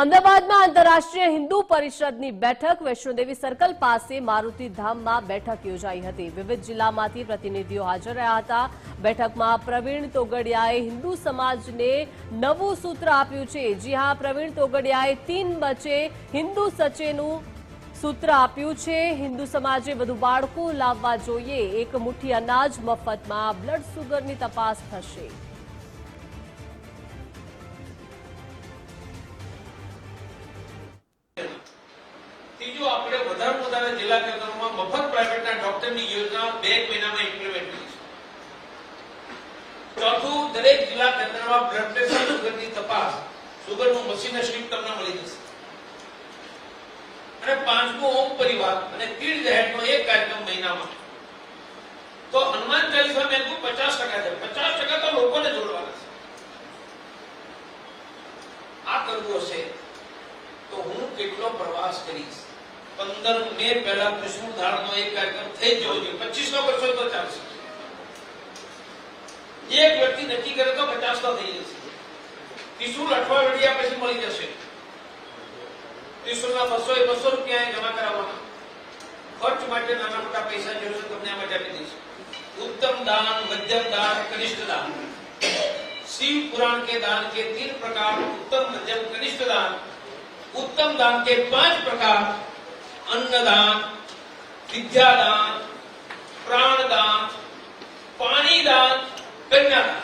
અમદાવાદમાં આંતરરાષ્ટ્રીય હિન્દુ પરિષદની બેઠક વૈષ્ણોદેવી સર્કલ પાસે મારુતિ ધામમાં બેઠક યોજાઈ હતી. વિવિધ જિલ્લામાંથી પ્રતિનિધિઓ હાજર રહ્યા હતા. બેઠકમાં પ્રવીણ તોગડિયાએ હિન્દુ સમાજને નવું સૂત્ર આપ્યું છે. જી હા, પ્રવીણ તોગડિયાએ તીન બચે હિન્દુ સચેનું સૂત્ર આપ્યું છે. હિન્દુ સમાજે વધુ બાળકો લાવવા જોઈએ. એક મુઠ્ઠી અનાજ મફતમાં બ્લડ સુગરની તપાસ થશે. ત્રીજું, આપણે વધારે વધારે જિલ્લા કેન્દ્રોમાં મફત પ્રાઇવેટના ડોક્ટરની યોજના બે મહિનામાં ઇમ્પ્લિમેન્ટ કરીશું ચોથું, દરેક જિલ્લા કેન્દ્રમાં બ્લડ પ્રેશર સુગરની તપાસ. સુગરનું મશીન સ્લીપ તમને મળી જશે. અને પાંચમું, ઓમ પરિવાર. અને કીડ જહેરનો એક કાર્યક્રમ મહિનામાં. તો હનુમાન ચાલીસા મેં પચાસ ટકા છે. પચાસ ટકા તો લોકોને જોડવાના છે. આ કરવું હશે તો હું કેટલો પ્રવાસ કરીશ? પંદર મે પહેલા કૃષ્ણ ધારનો એક કાર્યક્રમ થઈ જવો જોઈએ પચીસ નો કરશો તો ચાલશે એક વ્યક્તિ નક્કી કરે તો પચાસ નો થઈ જશે ત્રિશુલ અઠવાડિયા પછી મળી જશે ત્રિશુલના બસો એ બસો રૂપિયા અહીં જમા કરાવવાના ખર્ચ માટે નાના મોટા પૈસા જોશે તમને આ માટે આપી દઈશ ઉત્તમ દાન મધ્યમ દાન કનિષ્ઠ દાન शिव पुराण के दान के तीन प्रकार उत्तम मध्यम कनिष्ठ दान उत्तम दान के पांच प्रकार અન્નદાન વિદ્યાદાન પ્રાણદાન પાણીદાન કન્યાદાન